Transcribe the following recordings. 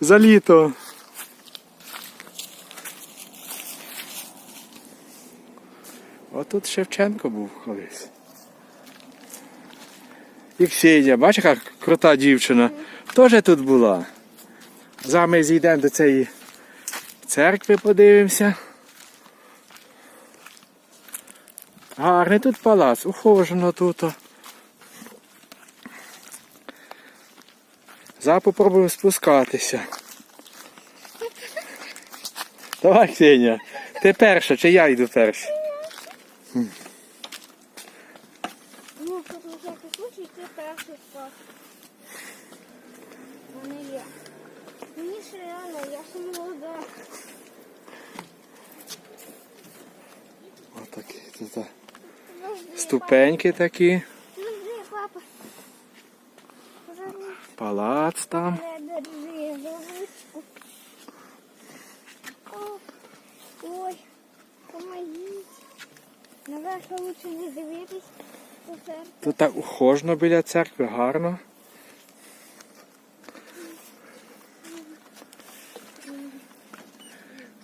За літо. Отут Шевченко був колись. І Ксенія, бач, яка крута дівчина. Теж тут була. Зараз ми зійдемо до цієї церкви, подивимося. Гарний тут палац, ухожено тут. Зараз попробуємо спускатися. Давай, Ксенія. Ти перша, чи я йду перший? Ну, тут на всякий случай ти перший спас. Вони є. Мені ще рано, я ще молода. Отакі тут. Ступеньки такі. Завжди, папа. Палац там. Ой, помогіть. Наверх лучше не дивитись. Тут так ухожено біля церкви, гарно.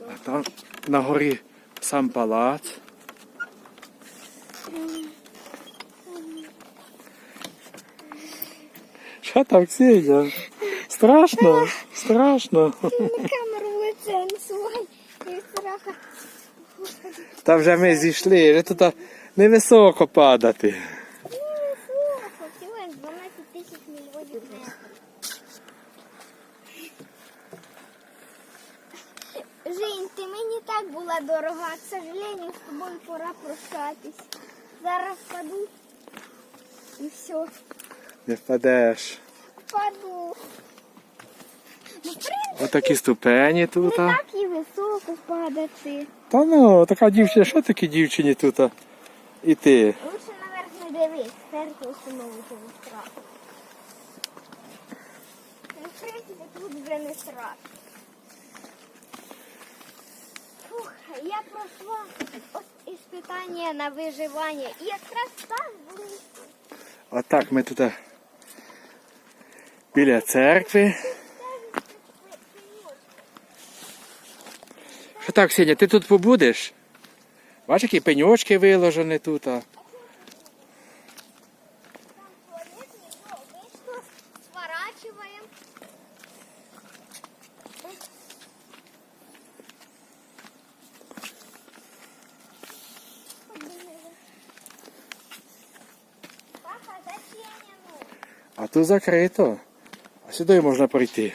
А там на горі сам палац. Що там, Ксенія? Страшно, страшно. Камеру в лице не страха. Та вже ми зійшли, вже тут невисоко падати. Слухай, 12 тысяч миллионов метров. Жень, ти мені так була дорога, к сожалению, з тобою пора прощатись. Зараз впаду і все, Не впадеш. Впаду. Ну, Отакі ступені тут. а. так і високо падати. Та ну, така дівчина, що такі дівчині тут а, іти? Лучше наверх не дивись, серце установити не страшно. Ну, в принципі, тут вже не страшно. Фух, я пройшла ось іспитання на виживання. І якраз так були. Отак ми тут біля церкви. Що так, Сеня, ти тут побудеш? Бачиш, які пеньочки виложені тут. а. А тут закрито. А сюди можна пройти.